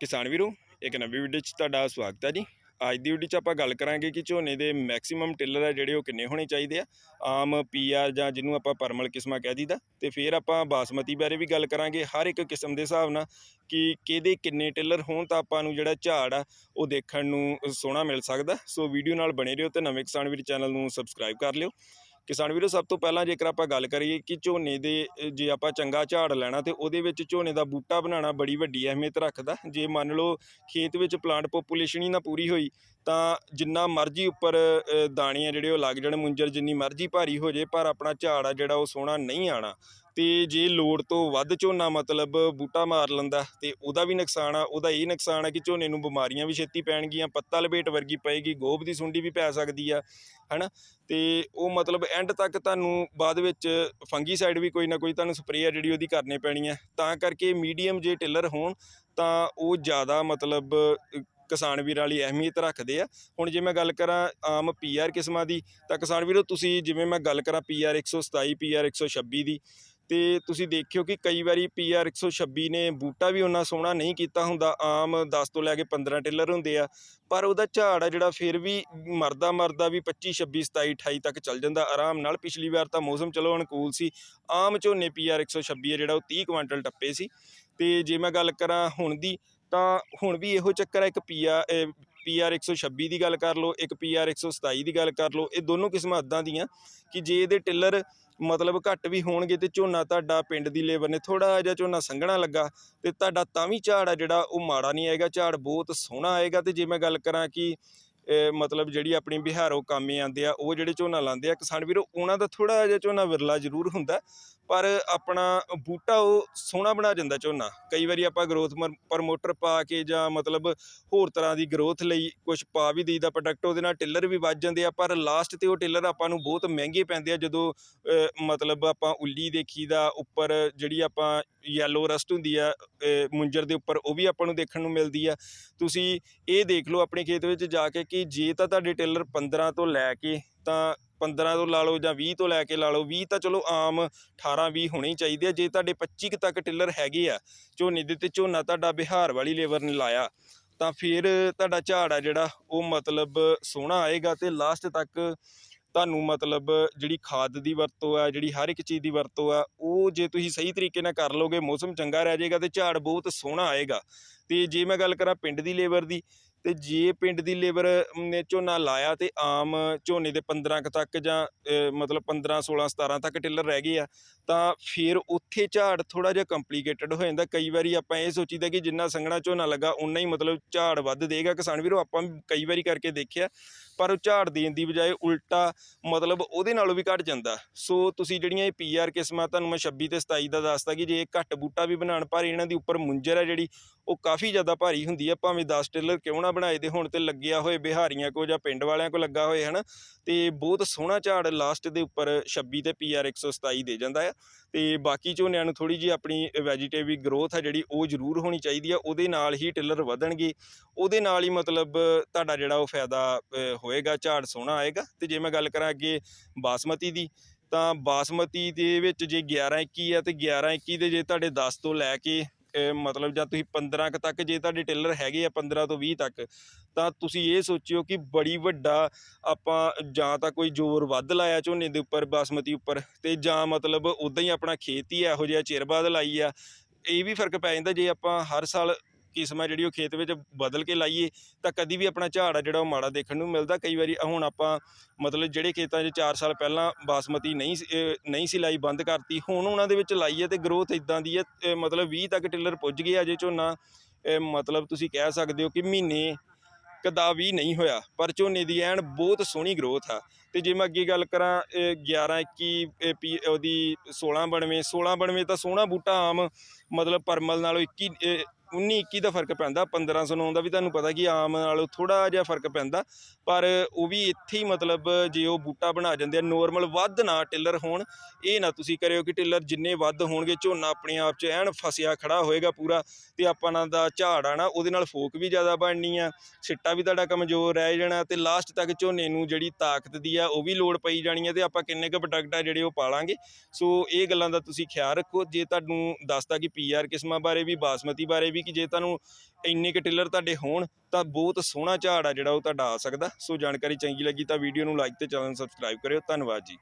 ਕਿਸਾਨ ਵੀਰੋ, ਇੱਕ ਨਵੀਂ ਵੀਡੀਓ 'ਚ ਤੁਹਾਡਾ ਸਵਾਗਤ ਹੈ ਜੀ। ਅੱਜ ਦੀ ਵੀਡੀਓ 'ਚ ਆਪਾਂ ਗੱਲ ਕਰਾਂਗੇ ਕਿ ਝੋਨੇ ਦੇ ਮੈਕਸਿਮਮ ਟਿਲਰ ਆ ਜਿਹੜੇ ਉਹ ਕਿੰਨੇ ਹੋਣੇ ਚਾਹੀਦੇ ਆ, ਆਮ ਪੀਆਰ ਜਾਂ ਜਿਹਨੂੰ ਆਪਾਂ ਪਰਮਲ ਕਿਸਮਾਂ ਕਹਿ ਦਈਦਾ। ਤੇ ਫਿਰ ਆਪਾਂ ਬਾਸਮਤੀ ਬਾਰੇ ਵੀ ਗੱਲ ਕਰਾਂਗੇ, ਹਰ ਇੱਕ ਕਿਸਮ ਦੇ ਹਿਸਾਬ ਨਾਲ ਕਿ ਕਿਹਦੇ ਕਿੰਨੇ ਟਿਲਰ ਹੋਣ ਤਾਂ ਆਪਾਂ ਨੂੰ ਜਿਹੜਾ ਝਾੜ ਆ, ਉਹ ਦੇਖਣ ਨੂੰ ਸੋਹਣਾ ਮਿਲ ਸਕਦਾ। ਸੋ ਵੀਡੀਓ ਨਾਲ ਬਣੇ ਰਹੋ ਤੇ ਨਵੇਂ ਕਿਸਾਨ ਵੀਰ ਚੈਨਲ ਨੂੰ ਸਬਸਕ੍ਰਾਈਬ ਕਰ ਲਿਓ। ਕਿਸਾਨ ਵੀਰੋ, ਸਭ ਤੋਂ ਪਹਿਲਾਂ ਜੇਕਰ ਆਪਾਂ ਗੱਲ ਕਰੀਏ ਕਿ ਝੋਨੇ ਦੇ ਜੇ ਆਪਾਂ ਚੰਗਾ ਝਾੜ ਲੈਣਾ ਤੇ ਉਹਦੇ ਵਿੱਚ ਝੋਨੇ ਦਾ ਬੂਟਾ ਬਣਾਉਣਾ ਬੜੀ ਵੱਡੀ ਅਹਿਮੀਅਤ ਰੱਖਦਾ। ਜੇ ਮੰਨ ਲਓ ਖੇਤ ਵਿੱਚ ਪਲਾਂਟ ਪੋਪੂਲੇਸ਼ਨ ਹੀ ਨਾ ਪੂਰੀ ਹੋਈ ਤਾਂ ਜਿੰਨਾ ਮਰਜ਼ੀ ਉੱਪਰ ਦਾਣੇ ਆ ਜਿਹੜੇ ਉਹ ਲੱਗ ਜਾਣ, ਮੁੰਜਰ ਜਿੰਨੀ ਮਰਜ਼ੀ ਭਾਰੀ ਹੋ ਜੇ, ਪਰ ਆਪਣਾ ਝਾੜ ਆ ਜਿਹੜਾ ਉਹ ਸੋਹਣਾ ਨਹੀਂ ਆਣਾ। ਤੇ ਜੇ ਲੋੜ ਤੋਂ ਵੱਧ ਝੋਨਾ ਮਤਲਬ ਬੂਟਾ ਮਾਰ ਲੈਂਦਾ, ਤੇ ਉਹਦਾ ਵੀ ਨੁਕਸਾਨ ਆ, ਉਹਦਾ ਇਹ ਨੁਕਸਾਨ ਆ ਕਿ ਝੋਨੇ ਨੂੰ ਬਿਮਾਰੀਆਂ ਵੀ ਛੇਤੀ ਪੈਣਗੀਆਂ, ਪੱਤਾ ਲਪੇਟ ਵਰਗੀ ਪਏਗੀ, ਗੋਭ ਦੀ ਸੁੰਡੀ ਵੀ ਪੈ ਸਕਦੀ ਆ, ਹਨਾ? ਤੇ ਉਹ ਮਤਲਬ ਐਂਡ ਤੱਕ ਤੁਹਾਨੂੰ ਬਾਅਦ ਵਿੱਚ ਫੰਗੀਸਾਈਡ ਵੀ ਕੋਈ ਨਾ ਕੋਈ ਤੁਹਾਨੂੰ ਸਪਰੇਅ ਆ ਜਿਹੜੀ ਉਹਦੀ ਕਰਨੀ ਪੈਣੀ ਹੈ ਤਾਂ ਕਰਕੇ ਮੀਡੀਅਮ ਜੇ ਟਿਲਰ ਹੋਣ, ਤਾਂ ਉਹ ਜ਼ਿਆਦਾ ਮਤਲਬ ਕਿਸਾਨ ਵੀਰਾਂ ਲਈ ਅਹਿਮੀਅਤ ਰੱਖਦੇ ਆ। ਹੁਣ ਜੇ ਮੈਂ ਗੱਲ ਕਰਾਂ ਆਮ ਪੀਆਰ ਕਿਸਮਾਂ ਦੀ, ਤਾਂ ਕਿਸਾਨ ਵੀਰੋ ਤੁਸੀਂ ਜਿਵੇਂ ਮੈਂ ਗੱਲ ਕਰਾਂ ਪੀਆਰ 127 ਪੀਆਰ 126 ਦੀ, ਤੇ ਤੁਸੀਂ ਦੇਖਿਓ ਕਿ ਕਈ ਵਾਰੀ ਪੀਆਰ 126 ਨੇ ਬੂਟਾ ਵੀ ਉਹਨਾਂ ਸੋਹਣਾ ਨਹੀਂ ਕੀਤਾ ਹੁੰਦਾ, ਆਮ 10 ਤੋਂ ਲੈ ਕੇ 15 ਟਿਲਰ ਹੁੰਦੇ ਆ, ਪਰ ਉਹਦਾ ਝਾੜ ਆ ਜਿਹੜਾ ਫਿਰ ਵੀ ਮਰਦਾ ਮਰਦਾ ਵੀ 25 26 27 28 ਤੱਕ ਚੱਲ ਜਾਂਦਾ ਆਰਾਮ ਨਾਲ। ਪਿਛਲੀ ਵਾਰ ਤਾਂ ਮੌਸਮ ਚਲੋ ਅਨੁਕੂਲ ਸੀ, ਆਮ ਝੋਨੇ ਪੀਆਰ 126 ਆ ਜਿਹੜਾ ਉਹ 30 ਕੁਇੰਟਲ ਟੱਪੇ ਸੀ। ਤੇ ਜੇ ਮੈਂ ਗੱਲ ਕਰਾਂ ਹੁਣ ਦੀ ਤਾਂ ਹੁਣ ਵੀ ਇਹੋ ਚੱਕਰ ਹੈ ਇੱਕ ਪੀਆ ਪੀਆਰ 126 ਦੀ ਗੱਲ ਕਰ ਲਓ, ਇੱਕ ਪੀਆਰ 127 ਦੀ ਗੱਲ ਕਰ ਲਓ, ਇਹ ਦੋਨੋਂ ਕਿਸਮਾਂ ਅੱਦਾਂ ਦੀਆਂ ਕਿ ਜੇ ਇਹਦੇ ਟਿੱਲਰ ਮਤਲਬ ਘੱਟ ਵੀ ਹੋਣਗੇ ਤੇ ਝੋਨਾ ਤੁਹਾਡਾ ਪਿੰਡ ਦੀ ਲੇਬਰ ਨੇ ਥੋੜਾ ਜਿਹਾ ਝੋਨਾ ਸੰਘਣਾ ਲੱਗਾ ਤੇ ਤੁਹਾਡਾ ਤਾਂ ਵੀ ਝਾੜ ਆ ਜਿਹੜਾ ਉਹ ਮਾੜਾ ਨਹੀਂ ਆਏਗਾ, ਝਾੜ ਬਹੁਤ ਸੋਹਣਾ ਆਏਗਾ ਤੇ ਜੇ ਮੈਂ ਗੱਲ ਕਰਾਂ ਕਿ ਮਤਲਬ ਜਿਹੜੀ ਆਪਣੀ ਬਿਹਾਰੋਂ ਕਾਮੇ ਆਉਂਦੇ ਆ, ਉਹ ਜਿਹੜੇ ਝੋਨਾ ਲਾਉਂਦੇ ਆ ਕਿਸਾਨ ਵੀਰੋ, ਉਹਨਾਂ ਦਾ ਥੋੜਾ ਜਿਹਾ ਝੋਨਾ ਵਿਰਲਾ ਜ਼ਰੂਰ ਹੁੰਦਾ ਪਰ ਆਪਣਾ ਬੂਟਾ ਉਹ ਸੋਹਣਾ ਬਣਾ ਜਾਂਦਾ ਝੋਨਾ। ਕਈ ਵਾਰੀ ਆਪਾਂ ਗਰੋਥ ਪ੍ਰਮੋਟਰ ਪਾ ਕੇ ਜਾਂ ਮਤਲਬ ਹੋਰ ਤਰ੍ਹਾਂ ਦੀ ਗਰੋਥ ਲਈ ਕੁਝ ਪਾ ਵੀ ਦਈਦਾ ਪ੍ਰੋਡਕਟ ਉਹਦੇ ਨਾਲ ਟਿਲਰ ਵੀ ਵੱਜ ਜਾਂਦੇ ਆ, ਪਰ ਲਾਸਟ ਤੇ ਉਹ ਟਿਲਰ ਆਪਾਂ ਨੂੰ ਬਹੁਤ ਮਹਿੰਗੇ ਪੈਂਦੇ ਆ, ਜਦੋਂ ਮਤਲਬ ਆਪਾਂ ਉੱਲੀ ਦੇਖੀਦਾ, ਉੱਪਰ ਜਿਹੜੀ ਆਪਾਂ ਯੈਲੋ ਰਸਟ ਹੁੰਦੀ ਆ ਮੁੰਜਰ ਦੇ ਉੱਪਰ, ਉਹ ਵੀ ਆਪਾਂ ਨੂੰ ਦੇਖਣ ਨੂੰ ਮਿਲਦੀ ਆ। ਤੁਸੀਂ ਇਹ ਦੇਖ ਲਓ ਆਪਣੇ ਖੇਤ ਵਿੱਚ ਜਾ ਕੇ ਕਿ ਜੇ ਤਾਂ ਤੁਹਾਡੇ ਟੇਲਰ 15 ਤੋਂ ਲੈ ਕੇ ਤਾਂ 15 ਤੋਂ ਲਾ ਲਓ ਜਾਂ 20 ਤੋਂ ਲੈ ਕੇ ਲਾ ਲਓ 20 ਤਾਂ ਚਲੋ ਆਮ 18 20 ਹੋਣੇ ਹੀ ਚਾਹੀਦੇ ਆ, ਜੇ ਤੁਹਾਡੇ 25 ਕੁ ਤੱਕ ਟਿੱਲਰ ਹੈਗੇ ਆ, ਝੋਨੇ ਦੇ ਤੇ ਝੋਨਾ ਤੁਹਾਡਾ ਬਿਹਾਰ ਵਾਲੀ ਲੇਬਰ ਨੇ ਲਾਇਆ, ਤਾਂ ਫਿਰ ਤੁਹਾਡਾ ਝਾੜ ਆ ਜਿਹੜਾ, ਉਹ ਮਤਲਬ ਸੋਹਣਾ ਆਏਗਾ ਤੇ ਲਾਸਟ ਤੱਕ ਤੁਹਾਨੂੰ ਮਤਲਬ ਜਿਹੜੀ ਖਾਦ ਦੀ ਵਰਤੋਂ ਆ, ਜਿਹੜੀ ਹਰ ਇੱਕ ਚੀਜ਼ ਦੀ ਵਰਤੋਂ ਆ, ਉਹ ਜੇ ਤੁਸੀਂ ਸਹੀ ਤਰੀਕੇ ਨਾਲ ਕਰ ਲਓਗੇ ਮੌਸਮ ਚੰਗਾ ਰਹਿ ਜਾਏਗਾ ਤੇ ਝਾੜ ਬਹੁਤ ਸੋਹਣਾ ਆਏਗਾ। ਤੇ ਜੇ ਮੈਂ ਗੱਲ ਕਰਾਂ ਪਿੰਡ ਦੀ ਲੇਬਰ ਦੀ ਅਤੇ ਜੇ ਪਿੰਡ ਦੀ ਲੇਬਰ ਨੇ ਝੋਨਾ ਲਾਇਆ ਤੇ ਆਮ ਝੋਨੇ ਦੇ 15 ਕੁ ਤੱਕ ਜਾਂ ਮਤਲਬ 15 16 17 ਤੱਕ ਟਿਲਰ ਰਹਿ ਗਏ ਆ, ਤਾਂ ਫਿਰ ਉੱਥੇ ਝਾੜ ਥੋੜ੍ਹਾ ਜਿਹਾ ਕੰਪਲੀਕੇਟਡ ਹੋ ਜਾਂਦਾ। ਕਈ ਵਾਰੀ ਆਪਾਂ ਇਹ ਸੋਚੀਦਾ ਕਿ ਜਿੰਨਾ ਸੰਘਣਾ ਝੋਨਾ ਲੱਗਾ ਉਨਾ ਹੀ ਮਤਲਬ ਝਾੜ ਵੱਧ ਦੇਗਾ। ਕਿਸਾਨ ਵੀਰੋ, ਆਪਾਂ ਵੀ ਕਈ ਵਾਰੀ ਕਰਕੇ ਦੇਖਿਆ, ਪਰ ਉਹ ਝਾੜ ਦੇਣ ਦੀ ਬਜਾਏ ਉਲਟਾ ਮਤਲਬ ਉਹਦੇ ਨਾਲੋਂ ਵੀ ਘਟ ਜਾਂਦਾ। ਸੋ ਤੁਸੀਂ ਜਿਹੜੀਆਂ ਇਹ ਪੀਆਰ ਕਿਸਮਾਂ, ਤੁਹਾਨੂੰ ਮੈਂ 26 ਤੇ 27 ਦਾ ਦੱਸਦਾ ਕਿ ਜੇ ਇਹ ਘੱਟ ਬੂਟਾ ਵੀ ਬਣਾਉਣ, ਪਰ ਇਹਨਾਂ ਦੀ ਉੱਪਰ ਮੁੰਜਰ ਹੈ ਜਿਹੜੀ ਉਹ ਕਾਫੀ ਜ਼ਿਆਦਾ ਭਾਰੀ ਹੁੰਦੀ ਹੈ ਭਾਵੇਂ 10 ਟਿਲਰ ਕਿਉਂ ਨਾ ਬਣਾਏ ਦੇ ਹੁਣ ਤੇ ਲੱਗਿਆ ਹੋਏ ਬਿਹਾਰੀਆਂ ਕੋ ਜਾਂ ਪਿੰਡ ਵਾਲਿਆਂ ਕੋ ਲੱਗਾ ਹੋਏ, ਹਨਾ? ਤੇ ਬਹੁਤ ਸੋਹਣਾ ਝਾੜ ਲਾਸਟ ਦੇ ਉੱਪਰ 26 ਤੇ ਪੀਆਰ 127 ਦੇ ਜਾਂਦਾ ਹੈ ਤੇ ਬਾਕੀ ਝੋਨਿਆਂ ਨੂੰ ਥੋੜੀ ਜੀ ਆਪਣੀ ਵੈਜੀਟੇਬਲ ਗਰੋਥ ਹੈ ਜਿਹੜੀ, ਉਹ ਜ਼ਰੂਰ ਹੋਣੀ ਚਾਹੀਦੀ ਆ। ਉਹਦੇ ਨਾਲ ਹੀ ਟਿਲਰ ਵਧਣਗੇ। ਉਹਦੇ ਨਾਲ ਹੀ ਮਤਲਬ ਤੁਹਾਡਾ ਜਿਹੜਾ ਉਹ ਫਾਇਦਾ ਹੋਏਗਾ, ਝਾੜ ਸੋਹਣਾ ਆਏਗਾ। ਤੇ ਜੇ ਮੈਂ ਗੱਲ ਕਰਾਂ ਅੱਗੇ ਬਾਸਮਤੀ ਦੀ, ਤਾਂ ਬਾਸਮਤੀ ਦੇ ਵਿੱਚ ਜੇ 11 21 ਆ ਤੇ 11 21 ਦੇ ਜੇ ਤੁਹਾਡੇ 10 ਤੋਂ ਲੈ ਕੇ ਅ, ਮਤਲਬ ਜਾਂ ਤੁਸੀਂ 15 ਕੁ ਤੱਕ ਜੇ ਤੁਹਾਡੇ ਟੇਲਰ ਹੈਗੇ ਆ 15 ਤੋਂ 20 ਤੱਕ ਤਾਂ ਤੁਸੀਂ ਇਹ ਸੋਚਿਓ ਕਿ ਬੜੀ ਵੱਡਾ ਆਪਾਂ ਜਾਂ ਤਾਂ ਕੋਈ ਜ਼ੋਰ ਵੱਧ ਲਾਇਆ ਝੋਨੇ ਦੇ ਉੱਪਰ ਬਾਸਮਤੀ ਉੱਪਰ ਤੇ ਜਾਂ ਮਤਲਬ ਉਦਾਂ ਹੀ ਆਪਣਾ ਖੇਤ ਹੀ ਇਹੋ ਜਿਹਾ ਚਿਰ ਬਾਅਦ ਲਾਈ ਆ। ਇਹ ਵੀ ਫ਼ਰਕ ਪੈ ਜਾਂਦਾ ਜੇ ਆਪਾਂ ਹਰ ਸਾਲ ਕਿਸਮਾਂ ਜਿਹੜੀ ਉਹ ਖੇਤ ਵਿੱਚ ਬਦਲ ਕੇ ਲਾਈਏ, ਤਾਂ ਕਦੀ ਵੀ ਆਪਣਾ ਝਾੜ ਆ ਜਿਹੜਾ ਉਹ ਮਾੜਾ ਦੇਖਣ ਨੂੰ ਮਿਲਦਾ। ਕਈ ਵਾਰੀ ਹੁਣ ਆਪਾਂ ਮਤਲਬ ਜਿਹੜੇ ਖੇਤਾਂ 'ਚ 4 ਸਾਲ ਪਹਿਲਾਂ ਬਾਸਮਤੀ ਨਹੀਂ ਸੀ- ਨਹੀਂ ਸੀ ਲਾਈ, ਬੰਦ ਕਰਤੀ, ਹੁਣ ਉਹਨਾਂ ਦੇ ਵਿੱਚ ਲਾਈ ਹੈ ਤੇ ਗਰੋਥ ਇਦਾਂ ਦੀ ਹੈ ਮਤਲਬ 20 ਤੱਕ ਟਿਲਰ ਪੁੱਜ ਗਿਆ ਅਜੇ ਝੋਨਾ। ਮਤਲਬ ਤੁਸੀਂ ਕਹਿ ਸਕਦੇ ਹੋ ਕਿ ਮਹੀਨੇ ਕਦਾ ਵੀ ਨਹੀਂ ਹੋਇਆ, ਪਰ ਝੋਨੇ ਦੀ ਐਨ ਬਹੁਤ ਸੋਹਣੀ ਗਰੋਥ ਆ। ਤੇ ਜੇ ਮੈਂ ਅੱਗੇ ਗੱਲ ਕਰਾਂ ਇਹ 11 21 ਪੀ, ਉਹਦੀ 16 ਬਣਵੇਂ 16 ਬਣਵੇਂ ਤਾਂ ਸੋਹਣਾ ਬੂਟਾ ਆਮ ਮਤਲਬ ਪਰਮਲ ਨਾਲੋਂ 21 19 21 ਦਾ ਫ਼ਰਕ ਪੈਂਦਾ 1509 ਦਾ ਵੀ ਤੁਹਾਨੂੰ ਪਤਾ ਕਿ ਆਮ ਨਾਲੋਂ ਥੋੜਾ ਜਿਹਾ ਫ਼ਰਕ ਪੈਂਦਾ, ਪਰ ਉਹ ਵੀ ਇੱਥੇ ਹੀ ਮਤਲਬ ਜੇ ਉਹ ਬੂਟਾ ਬਣਾ ਜਾਂਦੇ ਆ ਨੋਰਮਲ ਵੱਧ ਨਾ ਟਿਲਰ ਹੋਣ, ਇਹ ਨਾ ਤੁਸੀਂ ਕਰਿਓ ਕਿ ਟਿਲਰ ਜਿੰਨੇ ਵੱਧ ਹੋਣਗੇ, ਝੋਨਾ ਆਪਣੇ ਆਪ 'ਚ ਐਨ ਫਸਿਆ ਖੜਾ ਹੋਏਗਾ ਪੂਰਾ ਤੇ ਆਪਾਂ ਨਾਲ ਦਾ ਝਾੜ ਆਣਾ ਉਹਦੇ ਨਾਲ ਫੋਕ ਵੀ ਜ਼ਿਆਦਾ ਬਣਨੀ ਆ, ਸਿੱਟਾ ਵੀ ਤੁਹਾਡਾ ਕਮਜ਼ੋਰ ਰਹਿ ਜਾਣਾ ਤੇ ਲਾਸਟ ਤੱਕ ਝੋਨੇ ਨੂੰ ਜਿਹੜੀ ਤਾਕਤ ਦੀ ਆ, ਉਹ ਵੀ ਲੋੜ ਪਈ ਜਾਣੀ ਹੈ ਤੇ ਆਪਾਂ ਕਿੰਨੇ ਕੁ ਪ੍ਰੋਡਕਟ ਆ ਜਿਹੜੇ ਉਹ ਪਾਲਾਂਗੇ। ਸੋ ਇਹ ਗੱਲਾਂ ਦਾ ਤੁਸੀਂ ਖਿਆਲ ਰੱਖੋ, ਜੇ ਤੁਹਾਨੂੰ ਦੱਸਦਾ ਕਿ ਪੀਆਰ ਕਿਸਮਾਂ ਬਾਰੇ ਵੀ, ਬਾਸਮਤੀ ਬਾਰੇ ਵੀ ਵੀ ਕਿ ਜੇ ਤੁਹਾਨੂੰ ਇੰਨੇ ਕੁ ਟਿਲਰ ਤੁਹਾਡੇ ਹੋਣ ਤਾਂ ਬਹੁਤ ਸੋਹਣਾ ਝਾੜ ਆ ਜਿਹੜਾ ਉਹ ਤੁਹਾਡਾ ਆ ਸਕਦਾ। ਸੋ ਜਾਣਕਾਰੀ ਚੰਗੀ ਲੱਗੀ ਤਾਂ ਵੀਡੀਓ ਨੂੰ ਲਾਈਕ ਤੇ ਚੈਨਲ ਨੂੰ ਸਬਸਕ੍ਰਾਈਬ ਕਰਿਓ। ਧੰਨਵਾਦ ਜੀ।